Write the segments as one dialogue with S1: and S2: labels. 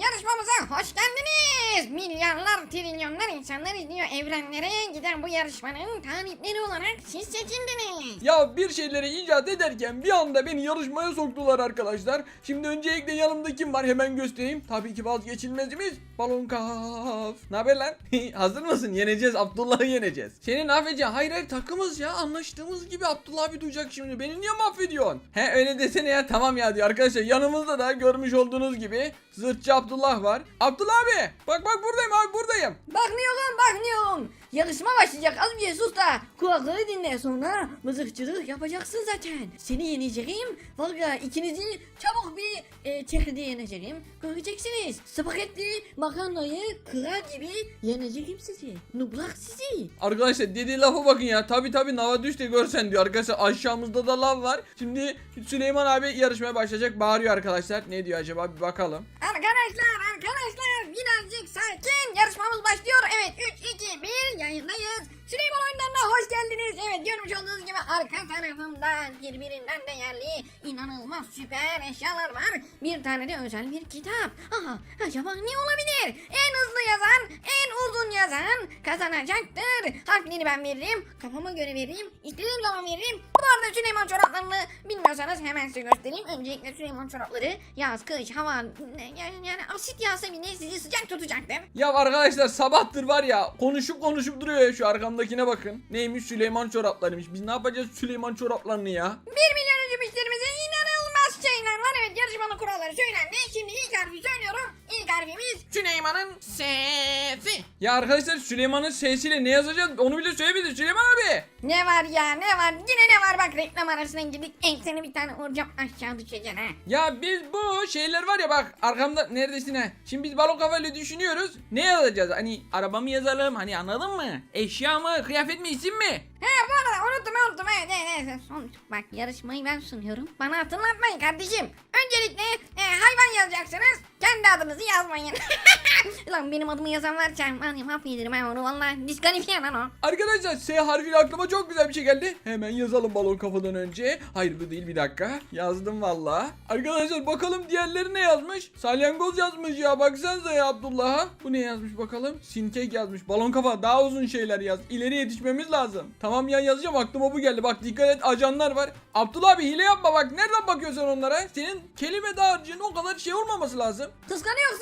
S1: yarışmamıza hoş geldiniz. Milyarlar, trilyonlar insanlar izliyor evrenlere giden bu yarışmanın talipleri olarak siz seçildiniz.
S2: Ya bir şeyleri icat ederken bir anda beni yarışmaya soktular arkadaşlar. Şimdi öncelikle yanımda kim var hemen göstereyim. Tabii ki vazgeçilmezimiz Balon Kaf. Ne haber lan? Hazır mısın? Yeneceğiz. Abdullah'ı yeneceğiz. Senin affedeceğin hayır hayır takımız ya. Anlaştığımız gibi Abdullah abi duyacak şimdi. Beni niye mahvediyorsun? He öyle desene ya. Tamam ya diyor arkadaşlar. Yanımızda da görmüş olduğunuz gibi zırhçı Abdullah var. Abdullah abi. Bak bak buradayım abi buradayım.
S1: Bakmıyorum bakmıyorum. Yarışma başlayacak az bir sus da kulakları dinle sonra mızıkçılık yapacaksın zaten. Seni yeneceğim. Valla ikinizi çabuk bir e, çehrede yeneceğim. Göreceksiniz. Spagetti makarnayı kırar gibi yeneceğim sizi. Nublak sizi.
S2: Arkadaşlar dediği lafa bakın ya. Tabi tabi nava düş de görsen diyor. Arkadaşlar aşağımızda da lav var. Şimdi Süleyman abi yarışmaya başlayacak. Bağırıyor arkadaşlar. Ne diyor acaba bir bakalım.
S1: Arkadaşlar arkadaşlar birazcık sakin yarışmamız başlıyor. Evet 3 2 1 yayındayız. Süleyman oyunlarına hoş geldiniz. Evet görmüş olduğunuz gibi arka tarafımda birbirinden değerli inanılmaz süper eşyalar var. Bir tane de özel bir kitap. Aha acaba ne olabilir? En hızlı yazan, en uzun yazan kazanacaktır. Harfleri ben veririm. Kafama göre veririm. İstediğim zaman veririm. Bu arada Süleyman çoraplarını bilmiyorsanız hemen size göstereyim. Öncelikle Süleyman çorapları yaz, kış, hava yani, yani asit yağsa bile sizi sıcak tutacaktır.
S2: Ya arkadaşlar sabahtır var ya konuşup konuşup duruyor ya şu arkamdakine bakın. Neymiş Süleyman çoraplarıymış. Biz ne yapacağız Süleyman çoraplarını ya?
S1: 1 milyonuncu müşterimize inanılmaz şeyler var. Evet yarışmanın kuralları söylendi. Şimdi ilk harfi söylüyorum. Harfimiz Süleyman'ın S'si.
S2: Ya arkadaşlar Süleyman'ın sesiyle ne yazacağız onu bile söylemedi Süleyman abi.
S1: Ne var ya ne var yine ne var bak reklam arasına girdik. Ensene bir tane vuracağım aşağı düşeceksin ha.
S2: Ya biz bu şeyler var ya bak arkamda neredesin ha? Şimdi biz balon kafayla düşünüyoruz. Ne yazacağız? Hani araba mı yazalım? Hani anladın mı? Eşya mı? Kıyafet mi? isim mi?
S1: He bu arada unuttum unuttum evet evet evet. Son, bak yarışmayı ben sunuyorum. Bana hatırlatmayın kardeşim. Öncelikle e, hayvan yazacaksınız. Kendi adınızı yazmayın. Lan benim adımı yazan varsa hani mahvederim ha onu vallahi diskalifiye lan o.
S2: Arkadaşlar S harfiyle aklıma çok güzel bir şey geldi. Hemen yazalım balon kafadan önce. Hayır bu değil bir dakika. Yazdım valla. Arkadaşlar bakalım diğerleri ne yazmış? Salyangoz yazmış ya baksanıza ya Abdullah'a. Bu ne yazmış bakalım? Sinkek yazmış. Balon kafa daha uzun şeyler yaz. İleri yetişmemiz lazım. Tamam ya yazacağım aklıma bu geldi. Bak dikkat et ajanlar var. Abdullah abi hile yapma bak. Nereden bakıyorsun onlara? Senin kelime dağarcığın o kadar şey olmaması lazım.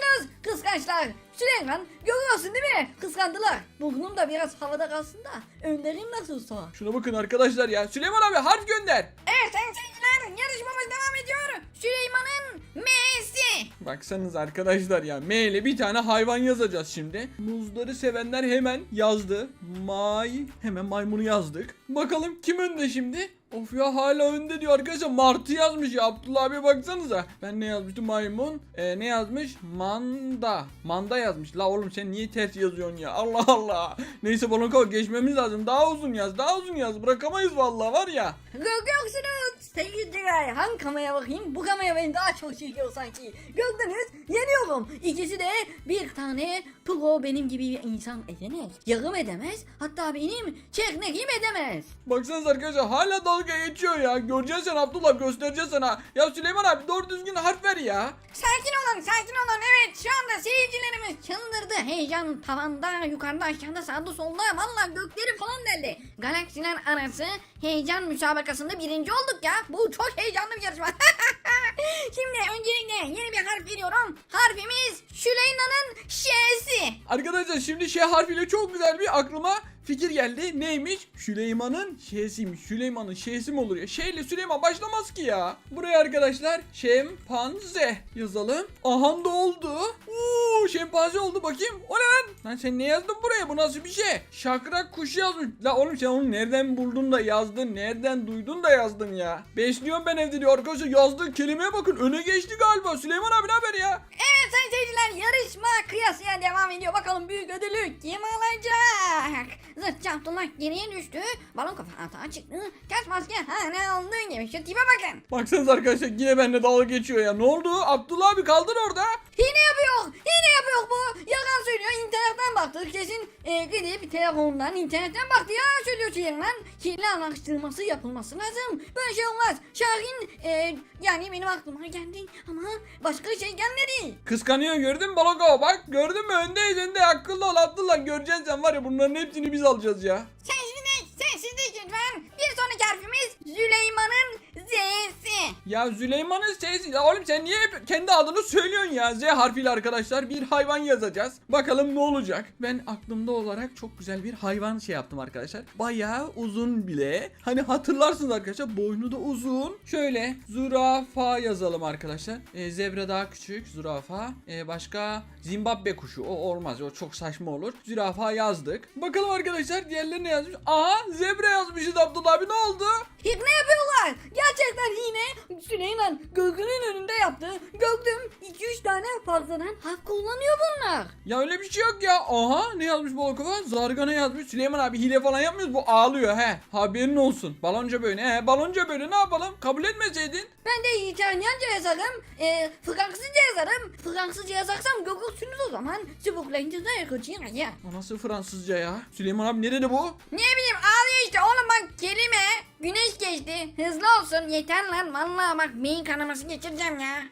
S1: Kıskanıyorsunuz kıskançlar. Süleyman görüyorsun değil mi? Kıskandılar. Burnum da biraz havada kalsın da. Önlerim nasılsa.
S2: Şuna bakın arkadaşlar ya. Süleyman abi harf gönder.
S1: Evet seyirciler yarışmamız devam ediyor. Süleyman'ın M'si.
S2: Baksanız arkadaşlar ya M ile bir tane hayvan yazacağız şimdi. Muzları sevenler hemen yazdı. May hemen maymunu yazdık. Bakalım kim önde şimdi? Of ya hala önde diyor arkadaşlar. Martı yazmış ya. Abdullah abi baksanıza. Ben ne yazmıştım maymun? Ee, ne yazmış? Manda. Manda yazmış. La oğlum sen niye ters yazıyorsun ya? Allah Allah. Neyse balon kafa geçmemiz lazım. Daha uzun yaz. Daha uzun yaz. Bırakamayız vallahi var ya.
S1: Görüyorsunuz seyirciler. Hangi kameraya bakayım? Bu kamera beni daha çok çekiyor sanki. Gördünüz? Yeniyorum. İkisi de bir tane pro benim gibi bir insan edemez. Yarım edemez. Hatta benim çekneğim edemez.
S2: Baksanıza arkadaşlar hala dalga geçiyor ya. Göreceksin sen Abdullah göstereceğiz sana. Ya Süleyman abi doğru düzgün harf ver ya.
S1: Sakin olun, sakin olun. Evet, şu anda seyircilerimiz çıldırdı. Heyecan tavanda, yukarıda, aşağıda, sağda, solda. Valla gökleri falan deldi. Galaksiler arası heyecan müsabakasında birinci olduk ya. Bu çok heyecanlı bir yarışma. Şimdi öncelikle yeni bir harf veriyorum. Harfimiz Şüleyna'nın Ş'si.
S2: Arkadaşlar şimdi şey harfiyle çok güzel bir aklıma fikir geldi. Neymiş? Süleyman'ın şeysiymiş. Süleyman'ın şeysi mi olur ya? Şeyle Süleyman başlamaz ki ya. Buraya arkadaşlar şempanze yazalım. Aha da oldu. Uuu şempanze oldu bakayım. O ne lan? Lan sen ne yazdın buraya? Bu nasıl bir şey? Şakrak kuş yazmış. La oğlum sen onu nereden buldun da yazdın? Nereden duydun da yazdın ya? Besliyorum ben evde diyor arkadaşlar. Yazdığı kelimeye bakın. Öne geçti galiba. Süleyman abi ne haber ya?
S1: Evet sayın seyirciler yarışma kıyasıya devam ediyor. Bakalım büyük ödülü kim alacak? Zırtçı Abdullah geriye düştü. Balon kafa hata çıktı. Kaç maske ha ne olduğu gibi şu tipe bakın.
S2: Baksanıza arkadaşlar yine benimle dalga geçiyor ya. Ne oldu? Abdullah abi kaldın orada.
S1: Hile yapıyor. Hile yapıyor bu. Yalan söylüyor. İnternetten baktı. Kesin e, gidip telefondan internetten baktı ya söylüyor şeyinden. Hile araştırması yapılması lazım. Böyle şey olmaz. Şahin e, yani benim aklıma geldi ama başka şey gelmedi.
S2: Kıskanıyor gördün mü Baloko? Bak gördün mü öndeyiz önde akıllı ol Abdullah göreceksin sen var ya bunların hepsini biz alacağız ya.
S1: Sensizlik, sensizlik lütfen. Bir sonraki harfimiz Süleyman'ın Z'si.
S2: Ya Süleyman'ın sesi ya oğlum sen niye kendi adını söylüyorsun ya Z harfiyle arkadaşlar bir hayvan yazacağız. Bakalım ne olacak. Ben aklımda olarak çok güzel bir hayvan şey yaptım arkadaşlar. Bayağı uzun bile. Hani hatırlarsınız arkadaşlar boynu da uzun. Şöyle zürafa yazalım arkadaşlar. Ee, zebra daha küçük zürafa. Ee, başka Zimbabwe kuşu o olmaz o çok saçma olur. Zürafa yazdık. Bakalım arkadaşlar diğerleri ne yazmış. Aha zebra yazmışız Abdullah abi ne oldu?
S1: Hile yapıyorlar. Gerçekten Süleyman Gök'ünün önünde yaptı. Gördüm 2-3 tane fazladan harf kullanıyor bunlar.
S2: Ya öyle bir şey yok ya. Aha ne yazmış Balokova? Zargana yazmış. Süleyman abi hile falan yapmıyoruz. Bu ağlıyor he. Haberin olsun. Balonca böyle. He balonca böyle ne yapalım? Kabul etmeseydin.
S1: Ben de İtalyanca yazarım, e, Fransızca yazarım. Fransızca yazarsam görürsünüz o zaman. Sıvıklayınca da yakacağım ya.
S2: O nasıl Fransızca ya? Süleyman abi ne dedi bu?
S1: Ne bileyim ağlıyor işte oğlum bak kelime. Güneş geçti. Hızlı olsun yeter lan. Vallahi bak beyin kanaması geçireceğim ya.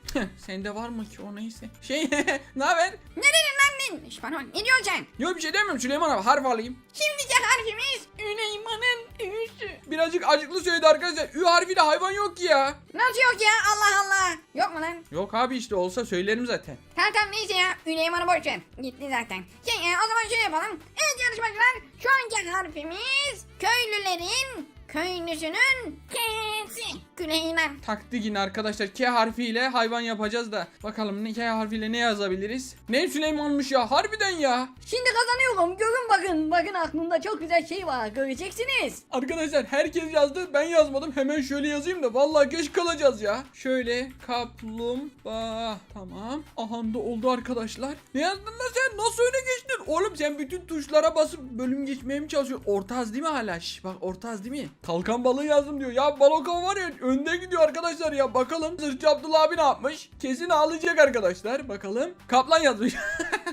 S2: Sende var mı ki o neyse. Şey ne haber?
S1: Ne dedin lan ben? Şş, bana bak ne diyorsun sen?
S2: Yok bir şey demiyorum Süleyman abi harf alayım.
S1: Şimdiki harfimiz Süleyman'ın üsü.
S2: Birazcık acıklı söyledi arkadaşlar. Ü harfiyle hayvan yok ki ya.
S1: Nasıl yok ya Allah Allah. Yok mu lan?
S2: Yok abi işte olsa söylerim zaten.
S1: Tamam tamam neyse ya. Süleyman'ı boş ver. Gitti zaten. Şey, e, o zaman şöyle yapalım. Evet yarışmacılar şu anki harfimiz köylülerin köylüsünün K'si. Güneyden.
S2: Taktik yine arkadaşlar K harfiyle hayvan yapacağız da. Bakalım ne K harfiyle ne yazabiliriz? Ne Süleyman'mış ya harbiden ya.
S1: Şimdi kazanıyorum. Görün bakın. Bakın aklımda çok güzel şey var. Göreceksiniz.
S2: Arkadaşlar herkes yazdı ben yazmadım hemen şöyle yazayım da vallahi geç kalacağız ya. Şöyle kaplumbağa tamam. Aha da oldu arkadaşlar. Ne yazdın lan sen nasıl öne geçtin? Oğlum sen bütün tuşlara basıp bölüm geçmeye mi çalışıyorsun? Ortaz değil mi hala? Şş, bak ortaz değil mi? Kalkan balığı yazdım diyor. Ya balokon var ya önde gidiyor arkadaşlar ya bakalım. Sırtçı Abdullah abi ne yapmış? Kesin ağlayacak arkadaşlar bakalım. Kaplan yazmış.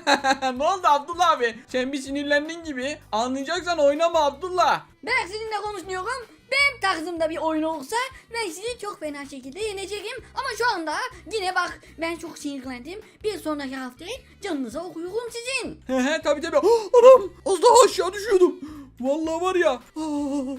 S2: ne oldu Abdullah abi? Sen bir sinirlendin gibi. Anlayacaksan oynama Abdullah.
S1: Ben sizinle konuşmuyorum. Benim tarzımda bir oyun olsa ben sizi çok fena şekilde yeneceğim. Ama şu anda yine bak ben çok sinirlendim. Bir sonraki haftaya canınıza okuyorum sizin.
S2: He he tabi tabi. Anam az daha aşağı düşüyordum. Vallahi var ya. ah,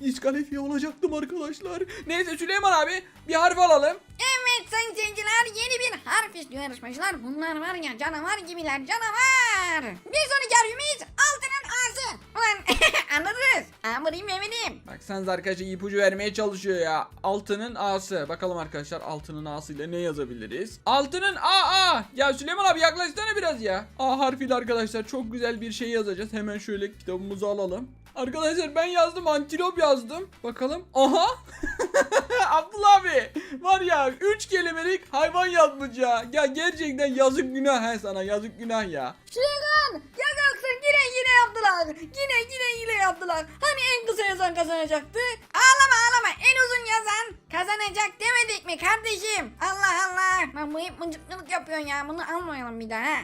S2: İskalifiye olacaktım arkadaşlar. Neyse Süleyman abi bir harf alalım.
S1: Evet sayın seyirciler yeni bir harf istiyor yarışmacılar. Bunlar var ya canavar gibiler canavar. Bir sonraki harfimiz altının ağzı. Ulan anladınız. Amurim eminim.
S2: Baksanıza arkadaşlar ipucu vermeye çalışıyor ya. Altının A'sı. Bakalım arkadaşlar altının A'sıyla ne yazabiliriz? Altının A A. Ya Süleyman abi yaklaşsana biraz ya. A harfiyle arkadaşlar çok güzel bir şey yazacağız. Hemen şöyle kitabımızı alalım. Arkadaşlar ben yazdım antilop yazdım. Bakalım. Aha. Abdullah abi var ya 3 kelimelik hayvan yazmış ya. Ya gerçekten yazık günah he sana yazık günah ya.
S1: Şiran yakarsın yine yine yaptılar. Yine yine yine yaptılar. Hani en kısa yazan kazanacaktı. Ağlama ağlama en uzun yazan kazanacak demedik mi kardeşim? Allah Allah. Ben bu hep mıncıklık yapıyorsun ya bunu almayalım bir daha.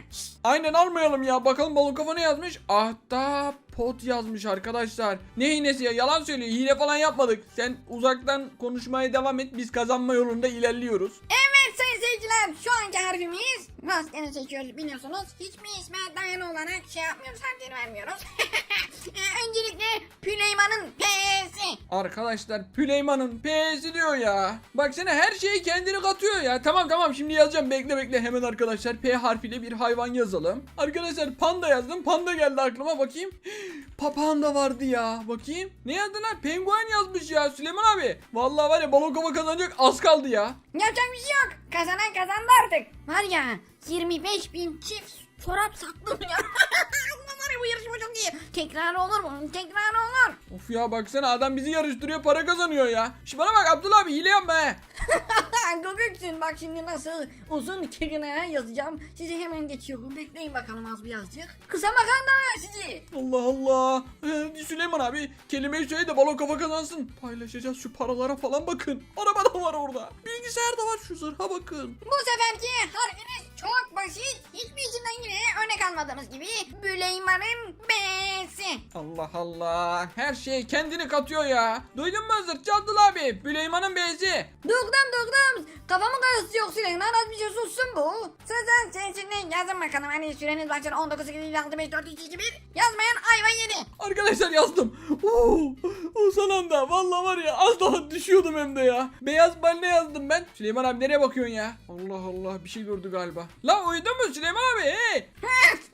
S2: Aynen almayalım ya. Bakalım balon kafa ne yazmış? Ahtapot yazmış arkadaşlar. Ne hilesi ya? Yalan söylüyor. Hile falan yapmadık. Sen uzaktan konuşmaya devam et. Biz kazanma yolunda ilerliyoruz.
S1: Evet sayın seyirciler şu anki harfimiz rastgele seçiyoruz biliyorsunuz. Hiçbir isme dayalı olarak şey yapmıyoruz harfleri vermiyoruz. Ee, Öncelikle Püleyman'ın P'si.
S2: Arkadaşlar Püleyman'ın P'si diyor ya. Baksana her şeyi kendini katıyor ya. Tamam tamam şimdi yazacağım. Bekle bekle hemen arkadaşlar P harfiyle bir hayvan yazalım. Arkadaşlar panda yazdım. Panda geldi aklıma bakayım. Papağan da vardı ya. Bakayım. Ne yazdın lan? Penguen yazmış ya Süleyman abi. Vallahi var ya balon kazanacak az kaldı ya.
S1: Yapacak bir şey yok. Kazanan kazandı artık. Var ya 25 bin çift çorap sattım ya. Allah var ya bu yarışma çok iyi. Tekrar olur mu? Tekrar olur.
S2: Of ya baksana adam bizi yarıştırıyor para kazanıyor ya. Şu bana bak Abdullah abi hile yapma he.
S1: Bak şimdi nasıl uzun kirine yazacağım. Sizi hemen geçiyorum. Bekleyin bakalım az birazcık. Kısa makarna sizi.
S2: Allah Allah. Ee, Süleyman abi kelimeyi söyle de balon kafa kazansın. Paylaşacağız şu paralara falan bakın. Araba da var orada. Bilgisayar da var şu zırha bakın.
S1: Bu seferki harfiniz çok basit. Hiçbir içinde kalmadığımız gibi Büleyman'ın B'si.
S2: Allah Allah. Her şey kendini katıyor ya. Duydun mu Zırhçı Abdullah abi? Büleyman'ın beyzi.
S1: Durdum durdum. Kafamı karıştırıyor Süleyman. Az bir şey sussun bu. Sözden sensinle yazın bakalım. Hani süreniz başladı 19, 8, 6, 5, 4, 3, 2, 1. Yazmayan ayva yedi.
S2: Arkadaşlar yazdım. Oo, o son anda. Vallahi var ya az daha düşüyordum hem de ya. Beyaz balina yazdım ben. Süleyman abi nereye bakıyorsun ya? Allah Allah bir şey gördü galiba. La uyudun mu Süleyman abi? Hey.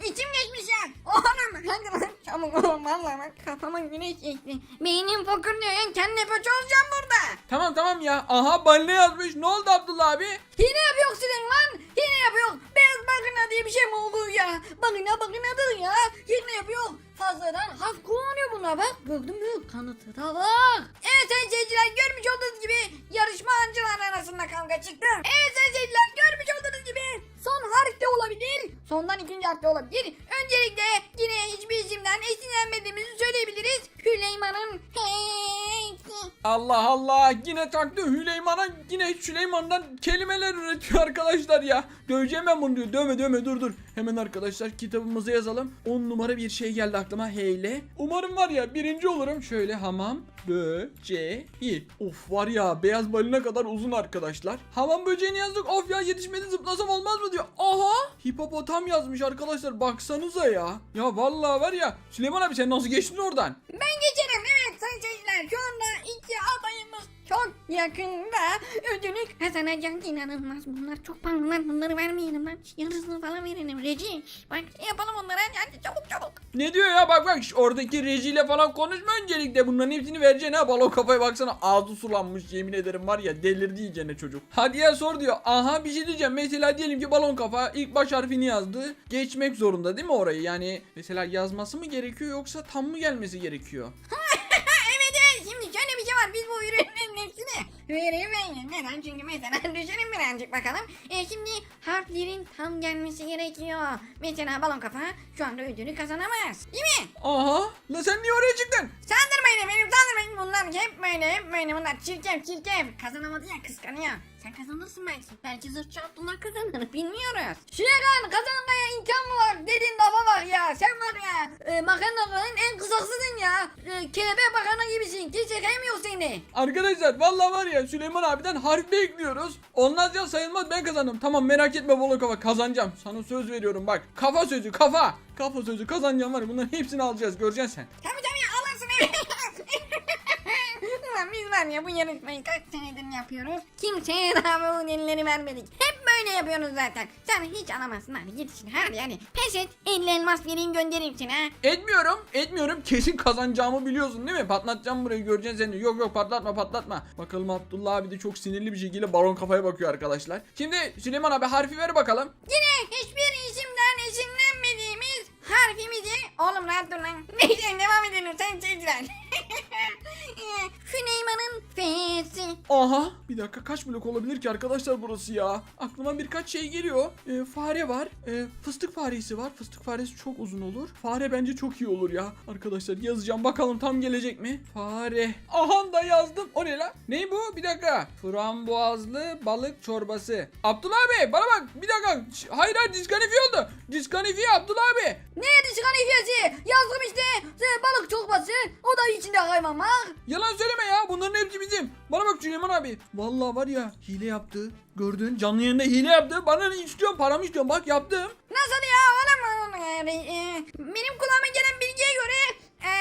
S1: İçim geçmiş ya. Oğlum hadi lan çabuk olun valla bak kafama güneş geçti. Beynim fokur diyor ya kendi olacağım burada.
S2: Tamam tamam ya. Aha balina yazmış. Ne oldu Abdullah abi?
S1: Hile yapıyor Süleyman. Hile yapıyor. Beyaz bakına diye bir şey mi olur ya? Bakına bakınadır ya. Hile yapıyor. Fazladan haf kullanıyor bunlar bak. Gördün mü? Kanıtı da var. Evet sayın seyirciler görmüş olduğunuz gibi yarışmacılar arasında kavga çıktı. Evet sayın seyirciler görmüş olduğunuz gibi son harf de olabilir. Sondan ikinci harf de olabilir. Öncelikle yine hiçbir isimden esinlenmediğimizi söyleyebiliriz. Hüleyman'ın heysi.
S2: Allah Allah yine taktı Hüleyman'a yine Süleyman'dan kelimeler üretiyor arkadaşlar ya. Döveceğim ben bunu diyor. Dövme dövme dur dur. Hemen arkadaşlar kitabımıza yazalım. 10 numara bir şey geldi aklıma heyle. Umarım var ya birinci olurum. Şöyle hamam böceği. Of var ya beyaz balina kadar uzun arkadaşlar. Hamam böceğini yazdık. Of ya yetişmedi zıplasam olmaz mı diyor. Aha hipopotam yazmış arkadaşlar baksanıza ya. Ya vallahi var ya Süleyman abi sen nasıl geçtin oradan?
S1: Ben geçerim evet sayın seyirciler. Şu anda çok yakında ödülü kazanacak inanılmaz. Bunlar çok pahalılar. Bunları vermeyelim lan. Yarısını falan verelim. Reci. Bak yapalım onları. Hadi, çabuk çabuk.
S2: Ne diyor ya? Bak bak şş, oradaki rejiyle falan konuşma öncelikle. Bunların hepsini vereceksin ha. Balon kafaya baksana. Ağzı sulanmış yemin ederim var ya. Delirdi iyicene çocuk. Hadi ya sor diyor. Aha bir şey diyeceğim. Mesela diyelim ki balon kafa ilk baş harfini yazdı. Geçmek zorunda değil mi orayı? Yani mesela yazması mı gerekiyor yoksa tam mı gelmesi gerekiyor?
S1: evet evet. Şimdi şöyle bir şey var. Biz bu ürünlerin hepsini veremeyiz. Neden? Çünkü mesela düşünün birazcık bakalım. E şimdi harflerin tam gelmesi gerekiyor. Mesela balon kafa şu anda ödülü kazanamaz. Değil mi?
S2: Aha la sen niye oraya çıktın?
S1: Bunlar hep böyle hep böyle bunlar çirkef çirkef. Kazanamadı ya kıskanıyor. Sen kazanırsın belki. Belki zırhçı Abdullah kazanır bilmiyoruz. Şurakan kazanmaya imkan mı var? Dedin lafa var ya. Sen var ya. E, makarnaların en kısasısın ya. E, kelebek makarna gibisin. Hiç çekemiyor seni.
S2: Arkadaşlar vallahi var ya Süleyman abiden harf bekliyoruz. Olmaz ya sayılmaz ben kazandım. Tamam merak etme balon kafa kazanacağım. Sana söz veriyorum bak. Kafa sözü kafa. Kafa sözü kazanacağım var ya bunların hepsini alacağız göreceksin sen.
S1: Tabii tabii alırsın biz var ya bu yarışmayı kaç senedir yapıyoruz. Kimseye daha bu elleri vermedik. Hep böyle yapıyoruz zaten. Sen hiç alamazsın hadi git işine hadi hadi. Pes et 50 elmas vereyim göndereyim seni ha.
S2: Etmiyorum etmiyorum kesin kazanacağımı biliyorsun değil mi? Patlatacağım burayı göreceksin sen de. Yok yok patlatma patlatma. Bakalım Abdullah abi de çok sinirli bir şekilde balon kafaya bakıyor arkadaşlar. Şimdi Süleyman abi harfi ver bakalım.
S1: Yine hiçbir isimden esinlenmediğimiz harfimizi... Oğlum rahat dur lan. Neyse devam edelim sen seyirciler. Füneyman'ın F'si.
S2: Aha bir dakika kaç blok olabilir ki arkadaşlar burası ya? Aklıma birkaç şey geliyor. Ee, fare var. Ee, fıstık faresi var. Fıstık faresi çok uzun olur. Fare bence çok iyi olur ya. Arkadaşlar yazacağım bakalım tam gelecek mi? Fare. Aha da yazdım. O ne la? Ne bu? Bir dakika. Frambuazlı balık çorbası. Abdullah abi bana bak. Bir dakika. Ş- Hayır hayır diskalifiye oldu. Diskalifiye Abdullah abi.
S1: Neydi çıkan ifyası? Yazdım işte. Ee, Balık çorbası. Da içinde hayvan var.
S2: Yalan söyleme ya. Bunların hepsi bizim. Bana bak Süleyman abi. Vallahi var ya hile yaptı. Gördün canlı yayında hile yaptı. Bana ne istiyorsun? Paramı istiyorum. Bak yaptım.
S1: Nasıl ya oğlum? Yani, e, benim kulağıma gelen bilgiye göre e,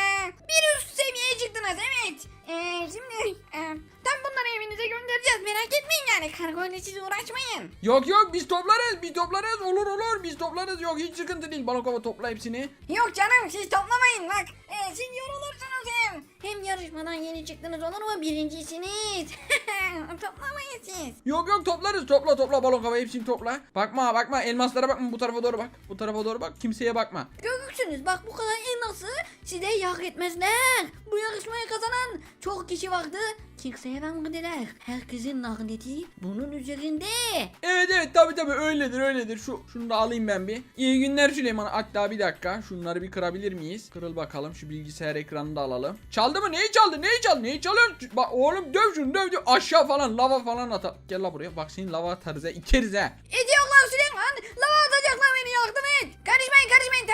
S1: bir üst seviyeye çıktınız evet. E, şimdi tam bunları evinize göndereceğiz merak etmeyin yani kargo ile siz uğraşmayın.
S2: Yok yok biz toplarız. Biz toplarız. Olur olur. Biz toplarız. Yok hiç sıkıntı değil. Balokova topla hepsini.
S1: Yok canım siz toplamayın bak siz yarışmadan yeni çıktınız olur mu birincisiniz. Toplamayın siz.
S2: Yok yok toplarız. Topla topla Balokova hepsini topla. Bakma bakma. Elmaslara bakma. Bu tarafa doğru bak. Bu tarafa doğru bak. Kimseye bakma.
S1: Görürsünüz bak bu kadar elması size yak etmezler. Bu yarışmayı kazanan çok kişi vardı. Kimseye vermediler. Herkesin lagneti bunun üzerinde.
S2: Evet evet tabi tabi öyledir öyledir. Şu şunu da alayım ben bir. İyi günler Süleyman. Hatta bir dakika. Şunları bir kırabilir miyiz? Kırıl bakalım. Şu bilgisayar ekranını da alalım. Çaldı mı? Neyi çaldı? Neyi çaldı? Neyi çalıyorsun? Bak oğlum döv şunu döv döv. Aşağı falan lava falan atar. Gel la buraya. Bak seni lava atarız ha. İkeriz ha.
S1: Ediyorlar Süleyman. Lava atacaklar beni yardım et. Karışmayın karışmayın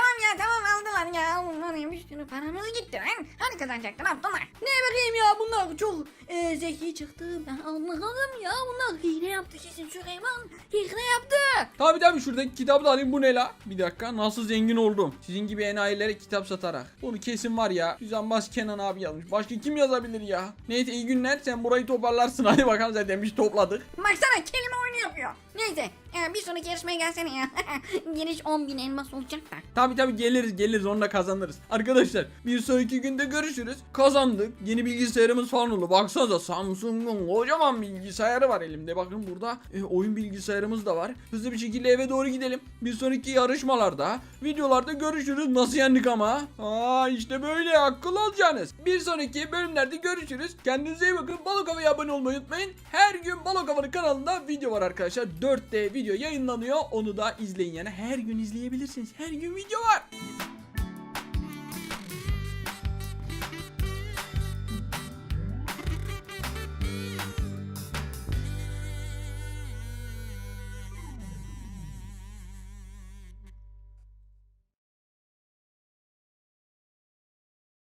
S1: sürü paramız gitti lan. Hani kazanacaktın Abdullah?
S3: Ne bileyim ya bunlar çok e, zeki çıktı. Ben anlamadım ya. Bunlar hile yaptı kesin Süleyman. Hile yaptı.
S2: Tabi tabi şuradaki kitabı da alayım bu ne la? Bir dakika nasıl zengin oldum? Sizin gibi enayilere kitap satarak. Bunu kesin var ya. Düzenbaz Kenan abi yazmış. Başka kim yazabilir ya? Neyse iyi günler sen burayı toparlarsın. Hadi bakalım zaten biz topladık.
S1: Baksana kelime yapıyor. Neyse e, bir sonraki yarışmaya gelsene ya. Giriş 10.000 elmas olacak da.
S2: Tabi tabi geliriz geliriz onu da kazanırız. Arkadaşlar bir sonraki günde görüşürüz. Kazandık. Yeni bilgisayarımız falan oldu. Baksanıza Samsung'un kocaman bilgisayarı var elimde. Bakın burada e, oyun bilgisayarımız da var. Hızlı bir şekilde eve doğru gidelim. Bir sonraki yarışmalarda, videolarda görüşürüz. Nasıl yendik ama? Aa işte böyle akıl alacaksınız. Bir sonraki bölümlerde görüşürüz. Kendinize iyi bakın. Balok Hava'ya abone olmayı unutmayın. Her gün Balok Hava'nın kanalında video var arkadaşlar. 4D video yayınlanıyor. Onu da izleyin yani. Her gün izleyebilirsiniz. Her gün video var.